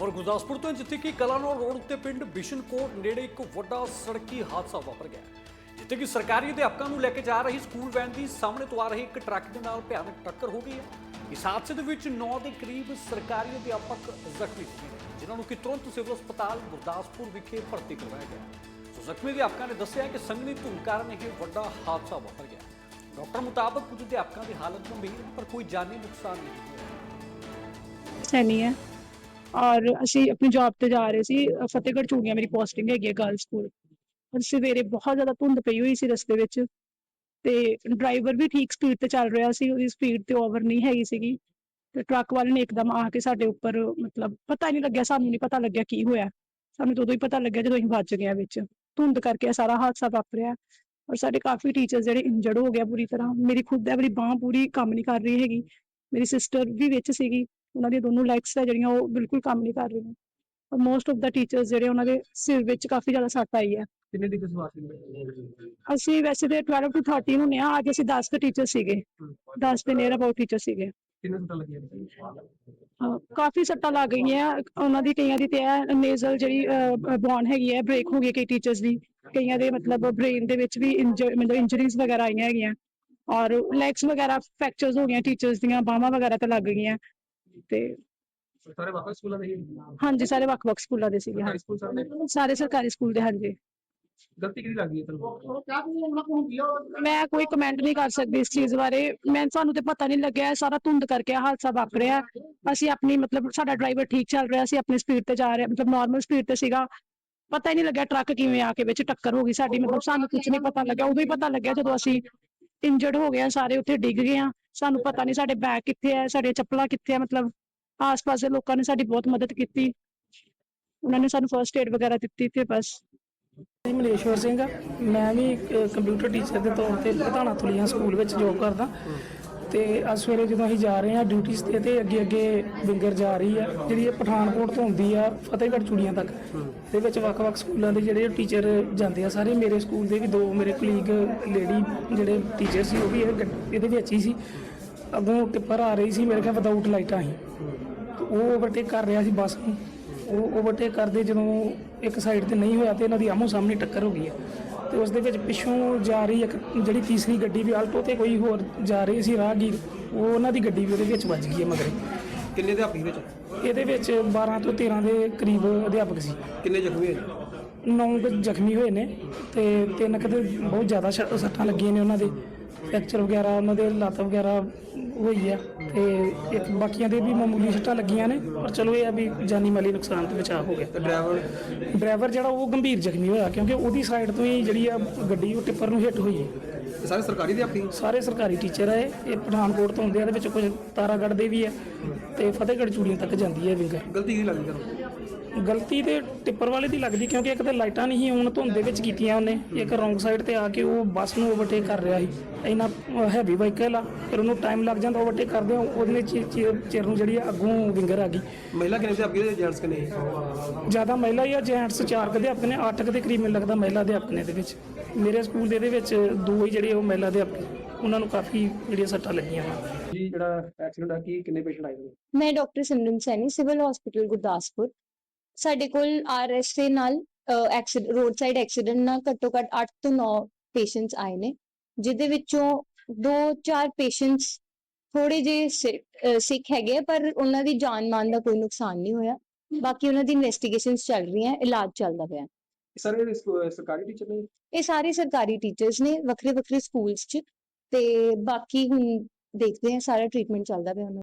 ਖਬਰ ਗੁਰਦਾਸਪੁਰ ਤੋਂ ਹੈ, ਜਿੱਥੇ ਕਿ ਕਲਾਨੌਰ ਰੋਡ ਉੱਤੇ ਪਿੰਡ ਬਿਸ਼ਨਕੋਟ ਨੇੜੇ ਇੱਕ ਵੱਡਾ ਸੜਕੀ ਹਾਦਸਾ ਵਾਪਰ ਗਿਆ। ਜਿੱਥੇ ਕਿ ਸਰਕਾਰੀ ਅਧਿਆਪਕਾਂ ਨੂੰ ਲੈ ਕੇ ਜਾ ਰਹੀ ਸਕੂਲ ਵੈਨ ਦੀ ਸਾਹਮਣੇ ਤੋਂ ਆ ਰਹੀ ਇੱਕ ਟਰੱਕ ਦੇ ਨਾਲ ਭਿਆਨਕ ਟੱਕਰ ਹੋ ਗਈ ਹੈ। ਇਸ ਹਾਦਸੇ ਦੇ ਵਿੱਚ 9 ਦੇ ਕਰੀਬ ਸਰਕਾਰੀ ਅਧਿਆਪਕ ਜ਼ਖਮੀ ਹੋ ਗਏ ਨੇ, ਜਿਨ੍ਹਾਂ ਨੂੰ ਕਿ ਤੁਰੰਤ ਸਿਵਲ ਹਸਪਤਾਲ ਗੁਰਦਾਸਪੁਰ ਵਿਖੇ ਭਰਤੀ ਕਰਵਾਇਆ ਗਿਆ। ਸੋ ਜ਼ਖਮੀ ਅਧਿਆਪਕਾਂ ਨੇ ਦੱਸਿਆ ਕਿ ਸੰਘਣੀ ਧੁੰਦ ਕਾਰਨ ਇਹ ਵੱਡਾ ਹਾਦਸਾ ਵਾਪਰ ਗਿਆ। ਡਾਕਟਰ ਮੁਤਾਬਕ ਕੁਝ ਅਧਿਆਪਕਾਂ ਦੀ ਹਾਲਤ ਗੰਭੀਰ ਹੈ ਪਰ ਕੋਈ ਜਾਨੀ ਨੁਕਸਾਨ ਨਹੀਂ ਹੋਇਆ। ਸੈਣੀ ਹੈ। ਔਰ ਅਸੀਂ ਆਪਣੀ ਜੌਬ ਤੇ ਜਾ ਰਹੇ ਸੀ ਫਤਿਹਗੜ੍ਹ ਚੂੜੀਆਂ ਮੇਰੀ ਪੋਸਟਿੰਗ ਹੈਗੀ ਹੈ ਗਰਲ ਸਕੂਲ ਔਰ ਸਵੇਰੇ ਬਹੁਤ ਜ਼ਿਆਦਾ ਧੁੰਦ ਪਈ ਹੋਈ ਸੀ ਰਸਤੇ ਵਿੱਚ ਤੇ ਡਰਾਈਵਰ ਵੀ ਠੀਕ ਸਪੀਡ ਤੇ ਚੱਲ ਰਿਹਾ ਸੀ, ਉਹਦੀ ਸਪੀਡ ਤੇ ਓਵਰ ਨਹੀਂ ਹੈਗੀ ਸੀਗੀ। ਤੇ ਟਰੱਕ ਵਾਲੇ ਨੇ ਇੱਕਦਮ ਆ ਕੇ ਸਾਡੇ ਉੱਪਰ ਮਤਲਬ ਪਤਾ ਨਹੀਂ ਲੱਗਿਆ, ਸਾਨੂੰ ਨਹੀਂ ਪਤਾ ਲੱਗਿਆ ਕੀ ਹੋਇਆ। ਸਾਨੂੰ ਤਾਂ ਉਦੋਂ ਹੀ ਪਤਾ ਲੱਗਿਆ ਜਦੋਂ ਅਸੀਂ ਵੱਜ ਗਏ ਵਿੱਚ। ਧੁੰਦ ਕਰਕੇ ਇਹ ਸਾਰਾ ਹਾਦਸਾ ਵਾਪਰਿਆ ਔਰ ਸਾਡੇ ਕਾਫੀ ਟੀਚਰ ਜਿਹੜੇ ਇੰਜਰਡ ਹੋ ਗਿਆ ਪੂਰੀ ਤਰ੍ਹਾਂ। ਮੇਰੀ ਖੁਦ ਦਾ ਮੇਰੀ ਬਾਹ ਪੂਰੀ ਕੰਮ ਨਹੀਂ ਕਰ ਰਹੀ ਹੈਗੀ। ਮੇਰੀ ਸਿਸਟਰ ਵੀ ਵਿੱਚ ਸੀਗੀ। ਉਹਨਾਂ ਦੀਆਂ ਦੋਨੋਂ ਲੈਗਸ ਹੈ ਜਿਹੜੀਆਂ ਉਹ ਬਿਲਕੁਲ ਕੰਮ ਨਹੀਂ ਕਰ ਰਹੀਆਂ। ਔਰ ਮੋਸਟ ਆਫ ਦਾ ਟੀਚਰਸ ਜਿਹੜੇ ਉਹਨਾਂ ਦੇ ਸਿਰ ਵਿੱਚ ਕਾਫੀ ਜ਼ਿਆਦਾ ਸੱਟ ਆਈ ਹੈ। ਕਿੰਨੇ ਦੀ ਸਵਾਰ ਸੀ ਅਸੀਂ ਵੈਸੇ ਤੇ 12 ਤੋਂ 13 ਹੁੰਨੇ ਆ ਅੱਜ ਅਸੀਂ 10 ਕੁ ਟੀਚਰ ਸੀਗੇ। 10 ਦੇ ਨੀਅਰ ਅਬਾਊਟ ਟੀਚਰ ਸੀਗੇ। ਕਿੰਨੇ ਸੱਟਾਂ ਲੱਗੀਆਂ ਅਹ ਕਾਫੀ ਸੱਟਾਂ ਲੱਗ ਗਈਆਂ। ਉਹਨਾਂ ਦੀ ਕਈਆਂ ਦੀ ਤੇ ਨੇਜ਼ਲ ਜਿਹੜੀ ਬੌਨ ਹੈਗੀ ਹੈ ਬ੍ਰੇਕ ਹੋ ਗਈ ਕਈ ਟੀਚਰਸ ਦੀ। ਕਈਆਂ ਦੇ ਮਤਲਬ ਬ੍ਰੇਨ ਦੇ ਵਿੱਚ ਵੀ ਮਤਲਬ ਇੰਜਰੀਜ਼ ਵਗੈਰਾ ਆਈਆਂ ਹੈਗੀਆਂ। ਔਰ ਲੈਗਸ ਵਗੈਰਾ ਫ੍ਰੈਕਚਰਸ ਹੋ ਗਈਆਂ ਟੀਚਰਸ ਦੀਆਂ ਬਾਹਾਂ ਵਗੈਰਾ ਤੇ ਲੱਗ ਗਈਆਂ। ਤੇ ਸਾਰੇ ਵਾਪਸ ਸਕੂਲਾਂ ਦੇ ਹੀ ਹਾਂਜੀ ਸਾਰੇ ਵੱਖ-ਵੱਖ ਸਕੂਲਾਂ ਦੇ ਸੀਗੇ ਸਰਕਾਰੀ ਸਕੂਲ ਸਾਰੇ ਸਾਰੇ ਸਰਕਾਰੀ ਸਕੂਲ ਦੇ ਹਾਂਜੀ। ਗਲਤੀ ਕਿਹਦੀ ਲੱਗੀ ਹੈ ਤੁਹਾਨੂੰ? ਮੈਂ ਕੋਈ ਕਮੈਂਟ ਨਹੀਂ ਕਰ ਸਕਦੀ ਇਸ ਚੀਜ਼ ਬਾਰੇ। ਮੈਂ ਸਾਨੂੰ ਤੇ ਪਤਾ ਨਹੀਂ ਲੱਗਿਆ ਇਹ ਸਾਰਾ ਧੁੰਦ ਕਰਕੇ ਇਹ ਹਾਦਸਾ ਵਾਪਰਿਆ ਅਸੀਂ ਆਪਣੀ ਮਤਲਬ ਸਾਡਾ ਡਰਾਈਵਰ ਠੀਕ ਚੱਲ ਰਿਹਾ ਸੀ ਆਪਣੀ ਸਪੀਡ ਤੇ ਜਾ ਰਿਹਾ ਮਤਲਬ ਨਾਰਮਲ ਸਪੀਡ ਤੇ ਸੀਗਾ। ਪਤਾ ਹੀ ਨਹੀਂ ਲੱਗਿਆ ਟਰੱਕ ਕਿਵੇਂ ਆ ਕੇ ਵਿੱਚ ਟੱਕਰ ਹੋ ਗਈ ਸਾਡੀ ਮਤਲਬ ਸਾਨੂੰ ਕੁਝ ਨਹੀਂ ਪਤਾ ਲੱਗਿਆ। ਉਦੋਂ ਹੀ ਪਤਾ ਲੱਗਿਆ ਜਦੋਂ ਅਸੀਂ ਇੰਜਰਡ ਹੋ ਗਏ ਸਾਰੇ ਉੱਥੇ ਡਿੱਗ ਗਏ ਆ। ਸਾਨੂੰ ਪਤਾ ਨਹੀਂ ਸਾਡੇ ਬੈਗ ਕਿੱਥੇ ਆ, ਸਾਡੇ ਚੱਪਲਾਂ ਕਿੱਥੇ ਆ, ਮਤਲਬ ਆਸ-ਪਾਸ ਦੇ ਲੋਕਾਂ ਨੇ ਸਾਡੀ ਬਹੁਤ ਮਦਦ ਕੀਤੀ। ਉਹਨਾਂ ਨੇ ਸਾਨੂੰ ਫਰਸਟ ਏਡ ਵਗੈਰਾ ਦਿੱਤੀ ਤੇ ਬਸ। ਜੀ ਮਲੇਸ਼ਵਰ ਸਿੰਘ ਆ। ਮੈਂ ਵੀ ਕੰਪਿਊਟਰ ਟੀਚਰ ਦੇ ਤੌਰ ਤੇ ਪ੍ਰਧਾਨਾ ਤੁਲੀਆਂ ਸਕੂਲ ਵਿੱਚ ਜੋਬ ਕਰਦਾ। ਤੇ ਅੱਜ ਸਵੇਰੇ ਜਦੋਂ ਅਸੀਂ ਜਾ ਰਹੇ ਹਾਂ ਡਿਊਟੀਆਂ ਤੇ ਤੇ ਅੱਗੇ ਅੱਗੇ ਵਿੰਗਰ ਜਾ ਰਹੀ ਆ, ਜਿਹੜੀ ਇਹ ਪਠਾਨਕੋਟ ਤੋਂ ਹੁੰਦੀ ਆ, ਫਤਿਹਗੜ੍ਹ ਚੂੜੀਆਂ ਤੱਕ। ਇਹਦੇ ਵਿੱਚ ਵੱਖ-ਵੱਖ ਸਕੂਲਾਂ ਦੇ ਜਿਹੜੇ ਟੀਚਰ ਜਾਂਦੇ ਆ, ਸਾਰੇ ਮੇਰੇ ਸਕੂਲ ਦੇ ਵੀ ਦੋ ਮੇਰੇ ਕਲੀਗ ਲੇਡੀ ਜਿਹੜੇ ਟੀਚਰ ਸੀ, ਉਹ ਵੀ ਇਹ ਗੱਡ- ਇਹਦੇ ਵਿੱਚ ਹੀ ਸੀ। ਅੱਗੋਂ ਟਿੱਪਰ ਆ ਰਹੀ ਸੀ, ਮੇਰੇ ਖਿਆਲ ਵਿਦਆਊਟ ਲਾਈਟਾਂ ਹੀ ਉਹ ਓਵਰਟੇਕ ਕਰ ਰਿਹਾ ਸੀ ਬੱਸ ਨੂੰ। ਉਹ ਓਵਰਟੇਕ ਕਰਦੇ ਜਦੋਂ ਇੱਕ ਸਾਈਡ ਤੇ ਨਹੀਂ ਹੋਇਆ ਤੇ ਇਹਨਾਂ ਦੀ ਆਮੋ ਸਾਹਮਣੇ ਟੱਕਰ ਹੋ ਗਈ ਹੈ ਤੇ ਉਸ ਦੇ ਵਿੱਚ ਪਿੱਛੋਂ ਜਾ ਰਹੀ ਇੱਕ ਜਿਹੜੀ ਤੀਸਰੀ ਗੱਡੀ ਵੀ ਆਲਟੋ ਤੇ ਕੋਈ ਹੋਰ ਜਾ ਰਹੀ ਸੀ ਰਾਹਗੀਰ ਉਹ ਉਹਨਾਂ ਦੀ ਗੱਡੀ ਵੀ ਉਹਦੇ ਵਿੱਚ ਵੱਜ ਗਈ ਹੈ ਮਗਰੇ। ਕਿੰਨੇ ਦੇ ਆਪੀ ਵਿੱਚ? ਇਹਦੇ ਵਿੱਚ 12 ਤੋਂ 13 ਦੇ ਕਰੀਬ ਅਧਿਆਪਕ ਸੀ। ਕਿੰਨੇ ਜ਼ਖਮੀ ਹੋਏ? ਨੌ ਕੁ ਜ਼ਖਮੀ ਹੋਏ ਨੇ ਤੇ ਤਿੰਨ ਕੁ ਦੇ ਬਹੁਤ ਜ਼ਿਆਦਾ ਸੱਟਾਂ ਲੱਗੀਆਂ ਨੇ ਉਹਨਾਂ ਦੇ। ਫ੍ਰੈਕਚਰ ਵਗੈਰਾ ਉਹਨਾਂ ਦੇ ਲੱਤ ਵਗੈਰਾ ਹੋਈ ਆ ਤੇ ਇੱਕ ਬਾਕੀਆਂ ਦੇ ਵੀ ਮਾਮੂਲੀ ਸੱਟਾਂ ਲੱਗੀਆਂ ਨੇ ਪਰ ਚਲੋ ਇਹ ਆ ਵੀ ਜਾਨੀ ਮਾਲੀ ਨੁਕਸਾਨ ਤੇ ਬਚਾਅ ਹੋ ਗਿਆ। ਡਰਾਈਵਰ ਡਰਾਈਵਰ ਜਿਹੜਾ ਉਹ ਗੰਭੀਰ ਜ਼ਖਮੀ ਹੋਇਆ ਕਿਉਂਕਿ ਉਹਦੀ ਸਾਈਡ ਤੋਂ ਹੀ ਜਿਹੜੀ ਆ ਗੱਡੀ ਉਹ ਟਿੱਪਰ ਨੂੰ ਹਿੱਟ ਹੋਈ ਹੈ। ਸਾਰੇ ਸਰਕਾਰੀ ਦੇ ਆਪੀ ਸਾਰੇ ਸਰਕਾਰੀ ਟੀਚਰ ਆ ਇਹ ਇਹ ਪਠਾਨਕੋਟ ਤੋਂ ਹੁੰਦੇ ਆ ਇਹਦੇ ਵਿੱਚ ਕੁਝ ਤਾਰਾਗੜ੍ਹ ਦੇ ਵੀ ਆ ਤੇ ਫਤਿਹਗੜ੍ਹ ਚੂੜੀਆਂ ਤੱਕ ਜਾਂਦੀ ਹੈ ਵਿੰਗਰ। ਗਲਤੀ ਕਿਹਦੀ ਲੱਗੀ ਤੁਹਾਨੂੰ? ਗਲਤੀ ਤੇ ਟਿੱਪਰ ਵਾਲੇ ਦੀ ਲੱਗਦੀ ਕਿਉਂਕਿ ਇੱਕ ਤਾਂ ਲਾਈਟਾਂ ਨਹੀਂ ਸੀ ਹੁਣ ਧੁੰਦ ਦੇ ਵਿੱਚ ਕੀਤੀਆਂ ਉਹਨੇ ਇੱਕ ਰੋਂਗ ਸਾਈਡ ਤੇ ਆ ਕੇ ਉਹ ਬੱਸ ਨੂੰ ਓਵਰਟੇਕ ਕਰ ਰਿਹਾ ਸੀ। ਇੰਨਾ ਹੈਵੀ ਵਾਹੀਕਲ ਆ ਫਿਰ ਉਹਨੂੰ ਟਾਈਮ ਲੱਗ ਜਾਂਦਾ ਓਵਰਟੇਕ ਕਰਦੇ ਉਹਦੇ ਚਿਰ ਨੂੰ ਜਿਹੜੀ ਆ ਅੱਗੋਂ ਵਿੰਗਰ ਆ ਗਈ। ਮਹਿਲਾ ਕਿੰਨੇ ਦੇ ਆਪੀ ਦੇ ਜੈਂਟਸ ਕਿੰਨੇ ਜ਼ਿਆਦਾ ਮਹਿਲਾ ਜਾਂ ਜੈਂਟਸ ਚਾਰ ਕੁ ਅਧਿਆਪਕ ਨੇ ਅੱਠ ਕੁ ਦੇ ਕਰੀਬ ਮੈਨੂੰ ਲੱਗਦਾ ਮਹਿਲਾ ਅਧਿਆਪਕ ਨੇ ਇਹਦੇ ਵਿੱਚ। ਮੇਰੇ ਸਕੂਲ ਦੇ ਇਹਦੇ ਵਿੱਚ ਦੋ ਹੀ ਜਿਹੜੇ ਉਹ ਮਹਿਲਾ ਅਧਿਆਪਕ ਉਹਨਾਂ ਨੂੰ ਕਾਫੀ ਜਿਹੜੀਆਂ ਸੱਟਾਂ ਲੱਗੀਆਂ। ਜੀ ਜਿਹੜਾ ਐਕਸੀਡੈਂਟ ਆ ਕੀ ਕਿੰਨੇ ਪੇਸ਼ੈਂਟ ਆਏ ਨੇ ਮੈਂ doctor Simran Saini civil hospital Gurdaspur. ਸਾਡੇ ਕੋਲ ਆਰਐਸ ਦੇ ਨਾਲ ਐਕਸੀਡੈਂਟ ਰੋਡ ਸਾਈਡ ਐਕਸੀਡੈਂਟ ਨਾਲ ਘੱਟੋ ਘੱਟ 8 ਤੋਂ 9 ਪੇਸ਼ੈਂਟਸ ਆਏ ਨੇ ਜਿਹਦੇ ਵਿੱਚੋਂ 2-4 ਪੇਸ਼ੈਂਟਸ ਥੋੜੇ ਜੇ ਸਿੱਖ ਹੈਗੇ ਆ, ਪਰ ਉਹਨਾਂ ਦੀ ਜਾਨ ਮਾਲ ਦਾ ਕੋਈ ਨੁਕਸਾਨ ਨਹੀਂ ਹੋਇਆ। ਬਾਕੀ ਉਹਨਾਂ ਦੀ ਇਨਵੈਸਟੀਗੇਸ਼ਨਸ ਚੱਲ ਰਹੀਆਂ ਇਲਾਜ ਚੱਲਦਾ ਪਿਆ। ਸਾਰੇ ਸਰਕਾਰੀ ਟੀਚਰ ਨੇ? ਇਹ ਸਾਰੇ ਸਰਕਾਰੀ ਟੀਚਰਸ ਨੇ ਵੱਖਰੇ ਵੱਖਰੇ ਸਕੂਲਸ 'ਚ। ਤੇ ਬਾਕੀ ਹੁਣ ਦੇਖਦੇ ਹਾਂ ਸਾਰਾ ਟ੍ਰੀਟਮੈਂਟ ਚੱਲਦਾ ਪਿਆ ਉਹਨਾਂ ਦਾ।